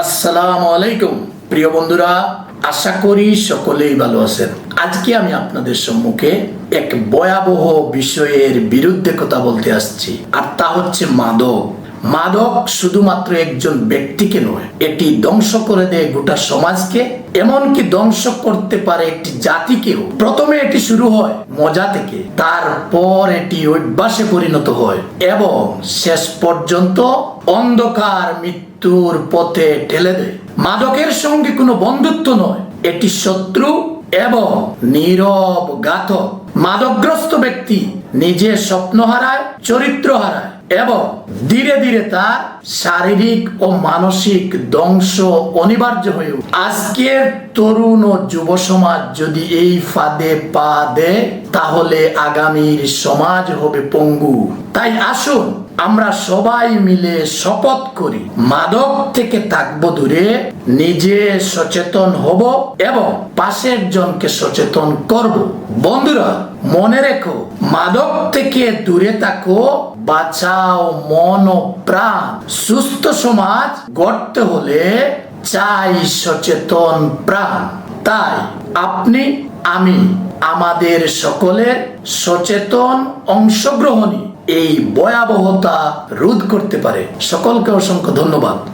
আসসালামু আলাইকুম। প্রিয় বন্ধুরা, আশা করি সকলেই ভালো আছেন। আজকে আমি আপনাদের সম্মুখে এক ভয়াবহ বিষয়ের বিরুদ্ধে কথা বলতে আসছি, আর তা হচ্ছে মাদক। মাদক শুধুমাত্র একজন ব্যক্তিকে নয়, এটি ধ্বংস করে দেয় গোটা সমাজকে, এমনকি ধ্বংস করতে পারে একটি জাতিকেও। প্রথমে এটি শুরু হয় মজা থেকে, তারপর এটি অভ্যাসে পরিণত হয় এবং শেষ পর্যন্ত অন্ধকার মৃত্যুর পথে ঠেলে দেয়। মাদকের সঙ্গে কোনো বন্ধুত্ব নয়, এটি শত্রু এবং নীরব ঘাতক। মাদকগ্রস্ত ব্যক্তি নিজে স্বপ্ন হারায়, চরিত্র হারায়। এবং ধীরে ধীরে তার শারীরিক ও মানসিক ধ্বংস অনিবার্য হয়ে আজকের তরুণ ও যুব সমাজ যদি এই ফাঁদে পা দেয়, তাহলে আগামীর সমাজ হবে পঙ্গু। তাই আসুন আমরা সবাই মিলে শপথ করি, মাদক থেকে থাকব দূরে, নিজে সচেতন হব এবং পাশের জনকে সচেতন করব। বন্ধুরা, মনে রেখো, মাদক থেকে দূরে থাকো, বাঁচাও মন ও প্রাণ। সুস্থ সমাজ গড়তে হলে চাই সচেতন প্রাণ। তাই আপনি, আমি, আমাদের সকলের সচেতন অংশগ্রহণই এই ভয়াবহতা রোধ করতে পারে। সকলকে অসংখ্য ধন্যবাদ।